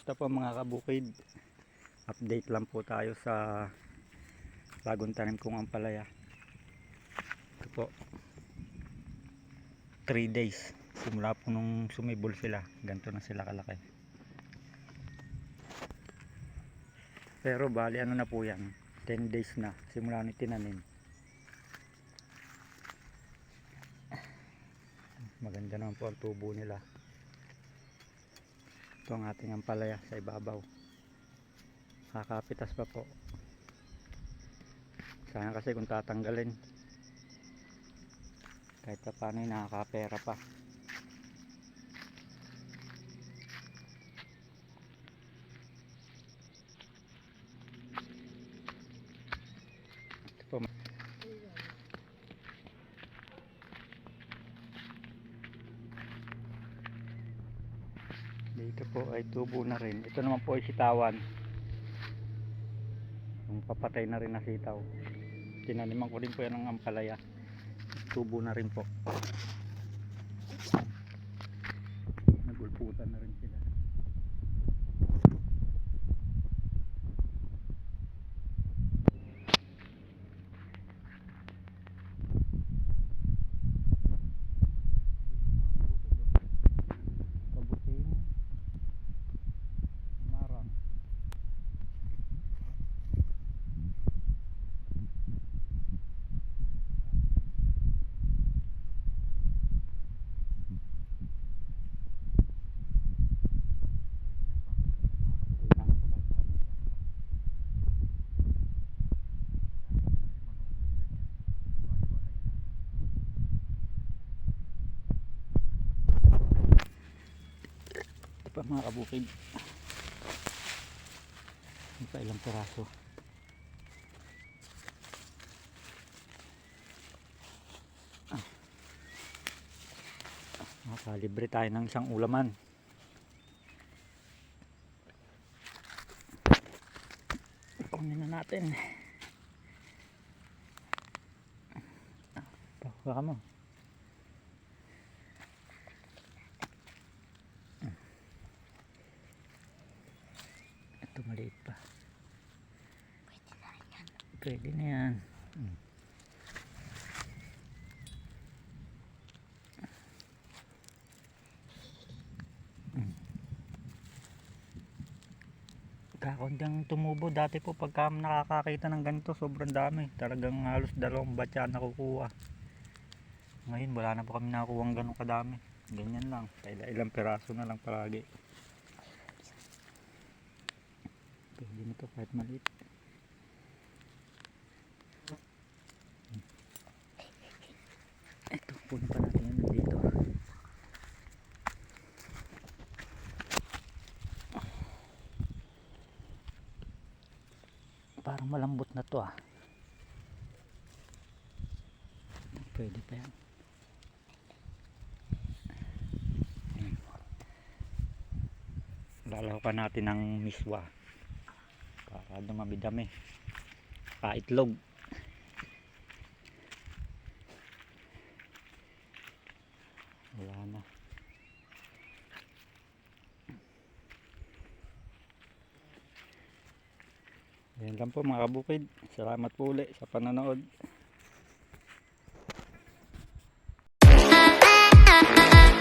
Kamusta po mga kabukid? Update lang po tayo sa bagong tanim kong ampalaya. Ito po. 3 days. Simula po nung sumibol sila. Ganito na sila kalaki. Pero bali ano na po yan. 10 days na. Simula nung tinanim. Maganda naman po ang tubo nila. Ito ang ating ampalaya sa ibabaw. Kakapitas pa po. Sana kasi kung tatanggalin. Kahit pa paano yung nakakapera pa. Ito po. Dito po ay tubo na rin. Ito naman po ay sitawan. Yung papatay na rin na sitaw. Tinaniman ko din po yan ng ampalaya. Tubo na rin po. Nagulputan na rin sila. Kabuting. Marang. Ito pa mga kabukid. Ito pa ilang piraso. Ah. Makalibre tayo ng isang ulaman. Kunin na natin. Ah, Baka mo. Ito maliit pa. Pwede na yan. Mm. Mm. Kakundang tumubo dati po pagka nakakakita ng ganito sobrang dami talagang halos dalawang batya nakukuha ngayon wala na po kami nakukuha ng ganun kadami ganyan lang ilang piraso na lang palagi Pwede na to kahit maliit. Ito, puno pa natin yan dito. Parang malambot na to ah. Pwede pa yan. Ayan. Lalawakan natin ng miswa para dumami-dami paitlog wala na. Yan lang po mga kabukid. Salamat po ulit sa panonood. Ah, ah, ah,